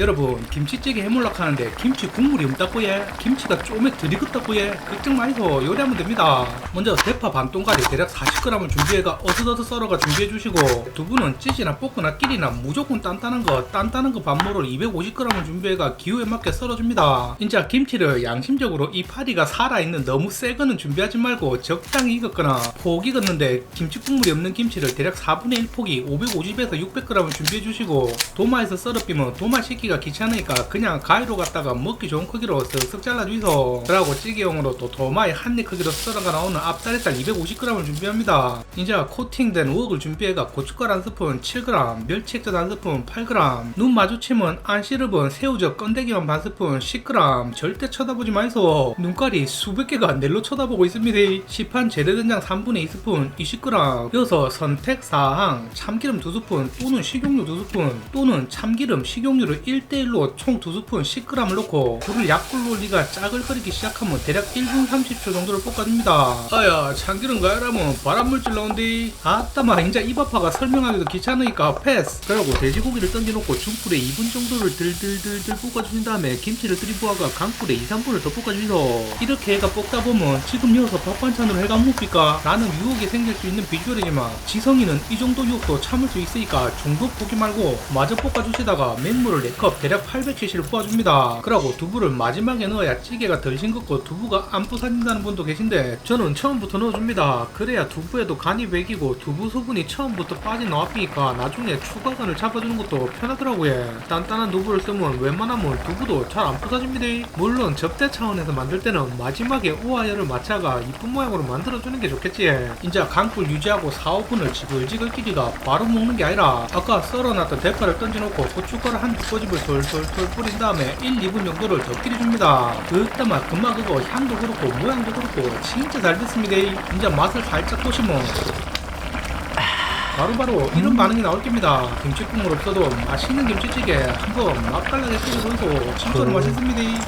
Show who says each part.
Speaker 1: 여러분 김치찌개 해물락 하는데 김치 국물이 없다고예 김치가 쪼매 들이긋다고예 걱정 마이소. 요리하면 됩니다. 먼저 대파 반 동가리 대략 40g을 준비해가 어슷어슷 썰어가 준비해 주시고 두부는 찌지나 볶거나 끼리나 무조건 단단한 거 단단한 거 반모를 250g을 준비해가 기호에 맞게 썰어줍니다. 이제 김치를 양심적으로 이 파리가 살아있는 너무 새 거는 준비하지 말고 적당히 익었거나 폭 익었는데 김치 국물이 없는 김치를 대략 4분의 1 폭이 550에서 600g을 준비해 주시고 도마에서 썰어 비면 도마 씻기가 귀찮으니까 그냥 가위로 갖다가 먹기 좋은 크기로 쓱쓱 잘라주이소. 그러고 찌개용으로 또 도마에 한 입 크기로 썰어가 나오는 앞다리살 250g을 준비합니다. 이제 코팅된 우럭을 준비해가 고춧가루 한 스푼 7g 멸치 액젓 한 스푼 8g 눈 마주치면 안 씹은 새우젓 건더기만 반 스푼 10g 절대 쳐다보지 마이소. 눈깔이 수백 개가 넬로 쳐다보고 있습니다. 시판 재래된장 3분의 2스푼 20g 이어서 선택사항 참기름 2스푼 또는 식용유 2스푼 또는 참기름 식용유를 1대1로 총 2스푼 10g을 넣고 불을 약불로 올리가 짜글거리기 시작하면 대략 1분 30초 정도를 볶아줍니다. 아야 참기름 가열하면 발암물질 나온디. 아따마 인자 입 아파가 설명하기도 귀찮으니까 패스. 그리고 돼지고기를 던져놓고 중불에 2분 정도를 들들들들 볶아주신 다음에 김치를 들이부어가 강불에 2, 3분을 더 볶아주이소 이렇게 해가 볶다 보면 지금 여기서 밥 반찬으로 해가 먹을까? 라는 유혹이 생길 수 있는 비주얼이지만 지성이는 이 정도 유혹도 참을 수 있으니까 중독 포기 말고 마저 볶아주시다가 맹물을 4컵 대략 800cc를 부어줍니다. 그러고 두부를 마지막에 넣어야 찌개가 덜 싱겁고 두부가 안 부서진다는 분도 계신데 저는 처음부터 넣어줍니다. 그래야 두부에도 간이 배기고 두부 수분이 처음부터 빠져나왔으니까 나중에 추가 간을 잡아주는 것도 편하더라고요. 단단한 두부를 쓰면 웬만하면 두부도 잘 안 부서집니다. 물론 접대 차원에서 만들 때는 마지막에 우아열을 맞춰가 이쁜 모양으로 만들어주는 게 좋겠지. 이제 강불 유지하고 4, 5분을 지글지글 끼리가 바로 먹는 게 아니라 아까 썰어놨던 대파를 던져놓고 고춧가루 한두 꼬집을 솔솔솔 뿌린 다음에 1, 2분 정도를 더 끼려줍니다 그때만 금방 그거 향도 그렇고 모양도 그렇고 진짜 잘 됐습니다 이제 맛을 살짝 보시면 바로바로 이런 반응이 나올 겁니다. 김치 국물 없어도 맛있는 김치찌개 한번 맛깔나게 끓여보소 진짜로 맛있습니다.